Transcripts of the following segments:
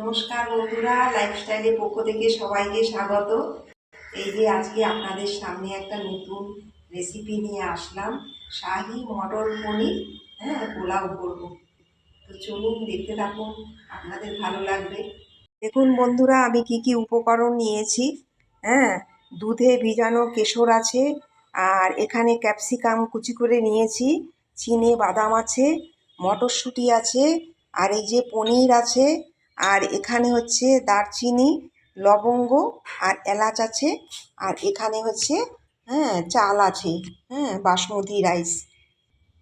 নমস্কার বন্ধুরা লাইফস্টাইলের পক্ষ থেকে সবাইকে স্বাগত। এই যে আজকে আপনাদের সামনে একটা নতুন রেসিপি নিয়ে আসলাম, শাহি মটর পনির হ্যাঁ পোলাও করব। তো চলুন দেখতে থাকুন, আপনাদের ভালো লাগবে। দেখুন বন্ধুরা, আমি কি কি উপকরণ নিয়েছি হ্যাঁ দুধে ভিজানো কেশর আছে, আর এখানে ক্যাপসিকাম কুচি করে নিয়েছি, চিনে বাদাম আছে, মটরশুঁটি আছে, আর এই যে পনির আছে আর এখানে হচ্ছে দারচিনি, লবঙ্গ আর এলাচ আছে। আর এখানে হচ্ছে হ্যাঁ চাল আছে হ্যাঁ বাসমতি রাইস।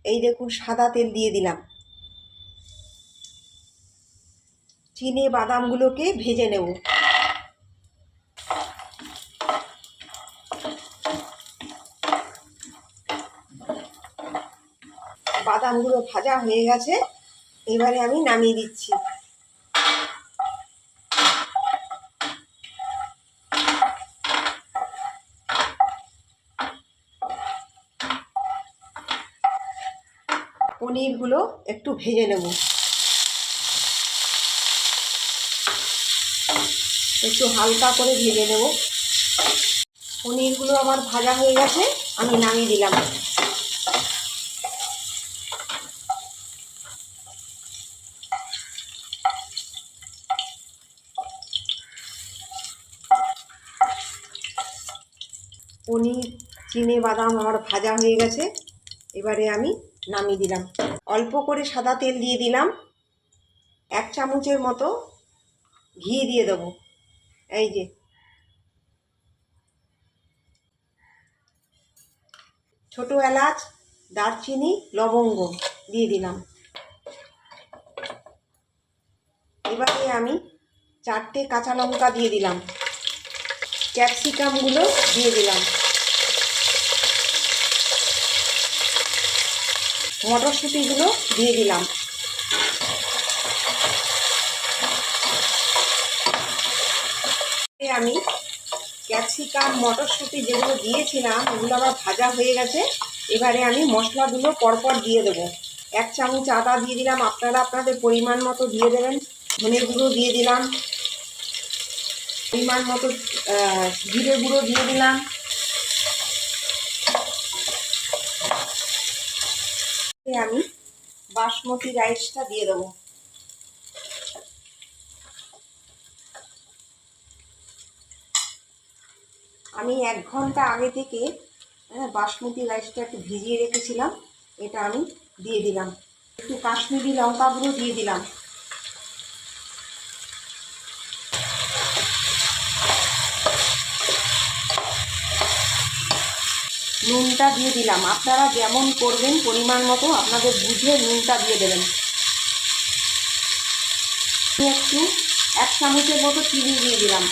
এই দেখুন, সাদা তেল দিয়ে দিলাম। চিনে, বাদামগুলোকে ভেজে নেব। বাদামগুলো ভাজা হয়ে গেছে। এবারে আমি নামিয়ে দিচ্ছি। পনিরগুলো একটু ভেজে নেব। একটু হালকা করে ভেজে নেব। পনিরগুলো আমার ভাজা হয়ে গেছে, আমি নামিয়ে দিলাম। পনির, চিনে বাদাম আমার ভাজা হয়ে গেছে। এবারে আমি নামিয়ে দিলাম। অল্প করে সাদা তেল দিয়ে দিলাম। এক চামচের মতো ঘি দিয়ে দেবো। এই যে। ছোট এলাচ, দারচিনি, লবঙ্গ দিয়ে দিলাম। এবারে আমি চারটে কাঁচা লঙ্কা দিয়ে দিলাম। ক্যাপসিকামগুলো দিয়ে দিলাম। মটরশুঁটিগুলো দিয়ে দিলাম। আমি ক্যাপসিকাম, মটরশুঁটি যেগুলো দিয়েছিলাম ওগুলো আবার ভাজা হয়ে গেছে। এবারে আমি মশলাগুলো পরপর দিয়ে দেবো। এক চামচ আদা দিয়ে দিলাম। আপনারা আপনাদের পরিমাণ মতো দিয়ে দেবেন। ধনে গুঁড়ো দিয়ে দিলাম। পরিমাণ মতো জিরে গুঁড়ো দিয়ে দিলাম। আমি বাসমতি রাইসটা দিয়ে দেবো। আমি এক ঘণ্টা আগে থেকে হ্যাঁ বাসমতি রাইসটা একটু ভিজিয়ে রেখেছিলাম, এটা আমি দিয়ে দিলাম। একটু কাশ্মীরি লঙ্কা গুঁড়ো দিয়ে দিলাম। নুনটা দিয়ে দিলাম। আপনারা যেমন করবেন পরিমাণ মতো আপনাদের বুঝে নুনটা দিয়ে দেবেন। একটু এক চামচের মতো চিনি দিয়ে দিলাম।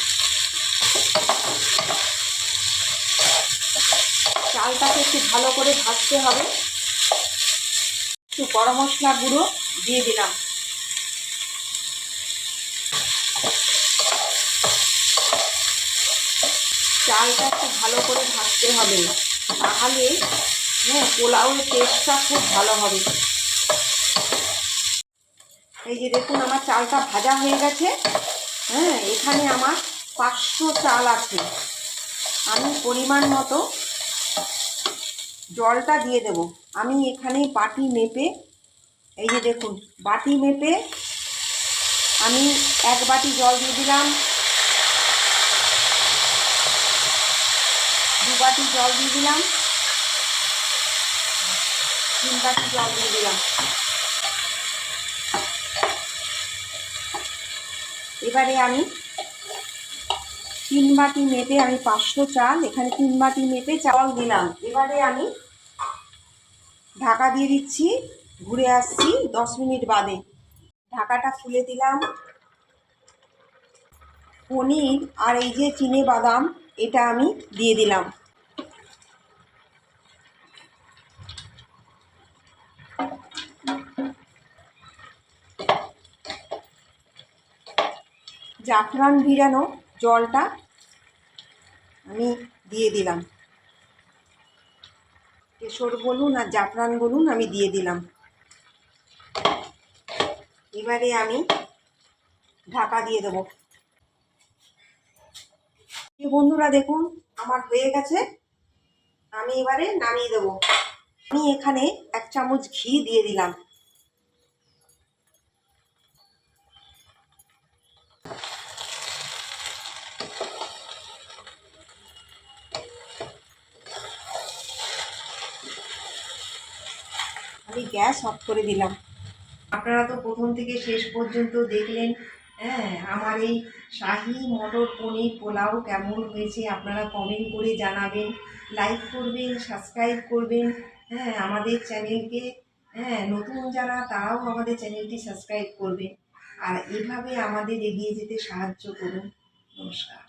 চালটাকে একটু ভালো করে ভাজতে হবে। একটু গরম মশলা গুঁড়ো দিয়ে দিলাম। চালটা একটু ভালো করে ভাজতে হবে। তাহলে হ্যাঁ পোলাওয়ের টেস্টটা খুব ভালো হবে। এই যে দেখুন, আমার চালটা ভাজা হয়ে গেছে। হ্যাঁ এখানে আমার পাঁচশো চাল আছে। আমি পরিমাণ মতো জলটা দিয়ে দেব। আমি এখানে বাটি মেপে, এই যে দেখুন, বাটি মেপে আমি এক বাটি জল দিয়ে দিলাম। বাটি জল দিয়ে দিলাম। তিন বাটি জল দিয়ে দিলাম। এবারে আমি তিন বাটি মেপে আমি পাঁচশো চাল, এখানে তিন বাটি মেপে চাল দিলাম। এবারে আমি ঢাকা দিয়ে দিচ্ছি, ঘুরে আসছি দশ মিনিট বাদে। ঢাকাটা খুলে দিলাম। পনির আর এই যে চিনে বাদাম, এটা আমি দিয়ে দিলাম। জাফরান ভিড়ানো জলটা আমি দিয়ে দিলাম। কেশর বলুন আর জাফরান বলুন, আমি দিয়ে দিলাম। এবারে আমি ঢাকা দিয়ে দেবো। বন্ধুরা দেখুন, আমার হয়ে গেছে। আমি এবারে নামিয়ে দেবো। আমি এখানে এক চামচ ঘি দিয়ে দিলাম। আমি গ্যাস অফ করে দিলাম। আপনারা তো প্রথম থেকে শেষ পর্যন্ত দেখলেন হ্যাঁ আমার এই শাহি মটর পনির পোলাও কেমন হয়েছে আপনারা কমেন্ট করে জানাবেন। লাইক করবেন সাবস্ক্রাইব করবেন হ্যাঁ আমাদের চ্যানেলকে হ্যাঁ নতুন যারা তারাও আমাদের চ্যানেলটি সাবস্ক্রাইব করবেন। আর এভাবে আমাদের এগিয়ে যেতে সাহায্য করুন। নমস্কার।